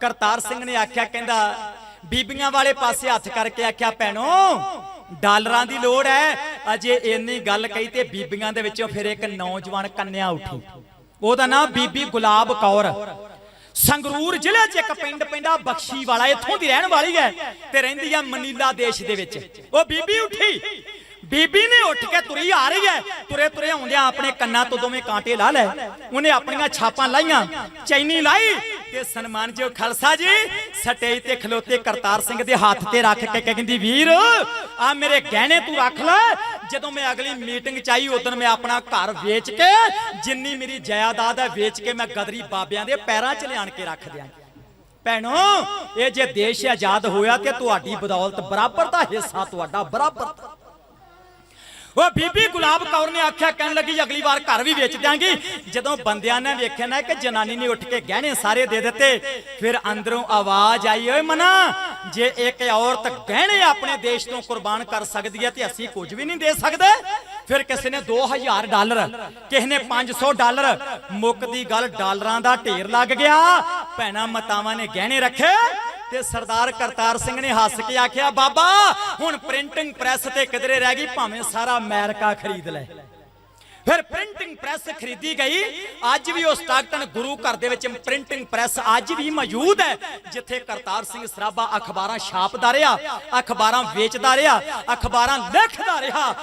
ਕਰਤਾਰ ਸਿੰਘ ਨੇ ਆਖਿਆ, ਕਹਿੰਦਾ, ਬੀਬੀਆਂ ਵਾਲੇ ਪਾਸੇ ਹੱਥ ਕਰਕੇ ਆਖਿਆ, ਭੈਣੋ, ਡਾਲਰਾਂ ਦੀ ਲੋੜ ਹੈ ਅਜੇ ਇੰਨੀ ਗੱਲ ਕਹੀ ਤੇ ਬੀਬੀਆਂ ਦੇ ਵਿੱਚੋਂ ਫਿਰ ਇੱਕ ਨੌਜਵਾਨ ਕੰਨਿਆ ਉੱਠੀ। ਉਹਦਾ ਨਾਮ ਬੀਬੀ ਗੁਲਾਬ ਕੌਰ। ਸੰਗਰੂਰ ਜ਼ਿਲ੍ਹੇ 'ਚ ਇੱਕ ਪਿੰਡ ਪਿੰਡਾ ਬਖਸ਼ੀ ਵਾਲਾ, ਇੱਥੋਂ ਦੀ ਰਹਿਣ ਵਾਲੀ ਹੈ ਤੇ ਰਹਿੰਦੀ ਆ ਮਨੀਲਾ ਦੇਸ਼ ਦੇ ਵਿੱਚ। ਉਹ ਬੀਬੀ ਉੱਠੀ। ਬੀਬੀ ਨੇ ਉੱਠ ਕੇ ਤੁਰੀ ਆ ਰਹੀ ਹੈ ਤੁਰੇ ਤੁਰੇ ਆਉਂਦਿਆਂ ਆਪਣੇ ਕੰਨਾਂ ਤੋਂ ਦੋਵੇਂ ਕਾਂਟੇ ਲਾ ਲੈ ਉਹਨੇ ਆਪਣੀਆਂ ਛਾਪਾਂ ਲਾਈਆਂ, ਚੈਨੀ ਲਾਈ ਤੇ ਸਨਮਾਨ ਜੋ ਖਾਲਸਾ ਜੀ। ਸਟੇਜ ਤੇ ਖਲੋਤੇ ਕਰਤਾਰ ਸਿੰਘ ਦੇ ਹੱਥ ਤੇ ਰੱਖ ਕੇ ਕਹਿੰਦੀ ਵੀਰ, ਆ ਮੇਰੇ ਗਹਿਣੇ ਤੂੰ ਰੱਖ ਲੈ। ਜਦੋਂ ਮੈਂ ਅਗਲੀ ਮੀਟਿੰਗ ਚ ਆਈ, ਉਦੋਂ ਮੈਂ ਆਪਣਾ ਘਰ ਵੇਚ ਕੇ, ਜਿੰਨੀ ਮੇਰੀ ਜਾਇਦਾਦ ਹੈ, ਵੇਚ ਕੇ ਮੈਂ ਗਦਰੀ ਬਾਬਿਆਂ ਦੇ ਪੈਰਾਂ 'ਚ ਲਿਆਣ ਕੇ ਰੱਖ ਦਿਆਂ। ਭੈਣੋ, ਇਹ ਜੇ ਦੇਸ਼ ਆਜ਼ਾਦ ਹੋਇਆ ਤੇ ਤੁਹਾਡੀ ਬਦੌਲਤ ਬਰਾਬਰ ਦਾ ਹਿੱਸਾ ਤੁਹਾਡਾ ਬਰਾਬਰ ਉਹ ਬੀਬੀ ਗੁਲਾਬ ਕੌਰ ਨੇ ਆਖਿਆ, ਕਹਿਣ ਲੱਗੀ, ਅਗਲੀ ਵਾਰ ਘਰ ਵੀ ਵੇਚ ਦਿਆਂਗੀ। ਜਦੋਂ ਬੰਦਿਆਂ ਨੇ ਵੇਖਿਆ ਨਾ ਕਿ ਜਨਾਨੀ ਨੇ ਉੱਠ ਕੇ ਗਹਿਣੇ ਸਾਰੇ ਦੇ ਦਿੱਤੇ, ਫਿਰ ਅੰਦਰੋਂ ਆਵਾਜ਼ ਆਈ, ਓਏ ਮਨਾ, ਜੇ ਇੱਕ ਔਰਤ ਗਹਿਣੇ ਆਪਣੇ ਦੇਸ਼ ਤੋਂ ਕੁਰਬਾਨ ਕਰ ਸਕਦੀ ਹੈ ਤੇ ਅਸੀਂ ਕੁਝ ਵੀ ਨਹੀਂ ਦੇ ਸਕਦੇ। ਫਿਰ ਕਿਸੇ ਨੇ 2000 ਡਾਲਰ, ਕਿਸੇ ਨੇ 500 ਡਾਲਰ, ਮੁੱਕ ਦੀ ਗੱਲ ਡਾਲਰਾਂ ਦਾ ਢੇਰ ਲੱਗ ਗਿਆ। ਭੈਣਾ ਮਤਾਵਾਂ ਨੇ ਗਹਿਣੇ ਰੱਖੇ। ਤੇ ਸਰਦਾਰ ਕਰਤਾਰ ਸਿੰਘ ਨੇ ਹੱਸ ਕੇ ਆਖਿਆ, ਬਾਬਾ, ਹੁਣ ਪ੍ਰਿੰਟਿੰਗ ਪ੍ਰੈਸ ਤੇ ਕਿਧਰੇ ਰਹਿ ਗਈ, ਭਾਵੇਂ ਸਾਰਾ ਅਮਰੀਕਾ ਖਰੀਦ ਲੈ। ਫਿਰ ਪ੍ਰਿੰਟਿੰਗ ਪ੍ਰੈਸ ਖਰੀਦੀ ਗਈ। ਅੱਜ ਵੀ ਉਹ ਸਟਾਕਟਨ ਗੁਰੂ ਘਰ ਦੇ ਵਿੱਚ ਪ੍ਰਿੰਟਿੰਗ ਪ੍ਰੈਸ ਅੱਜ ਵੀ ਮੌਜੂਦ ਹੈ, ਜਿੱਥੇ ਕਰਤਾਰ ਸਿੰਘ ਸਰਾਭਾ ਅਖਬਾਰਾਂ ਛਾਪਦਾ ਰਿਹਾ, ਅਖਬਾਰਾਂ ਵੇਚਦਾ ਰਿਹਾ, ਅਖਬਾਰਾਂ ਲਿਖਦਾ ਰਿਹਾ।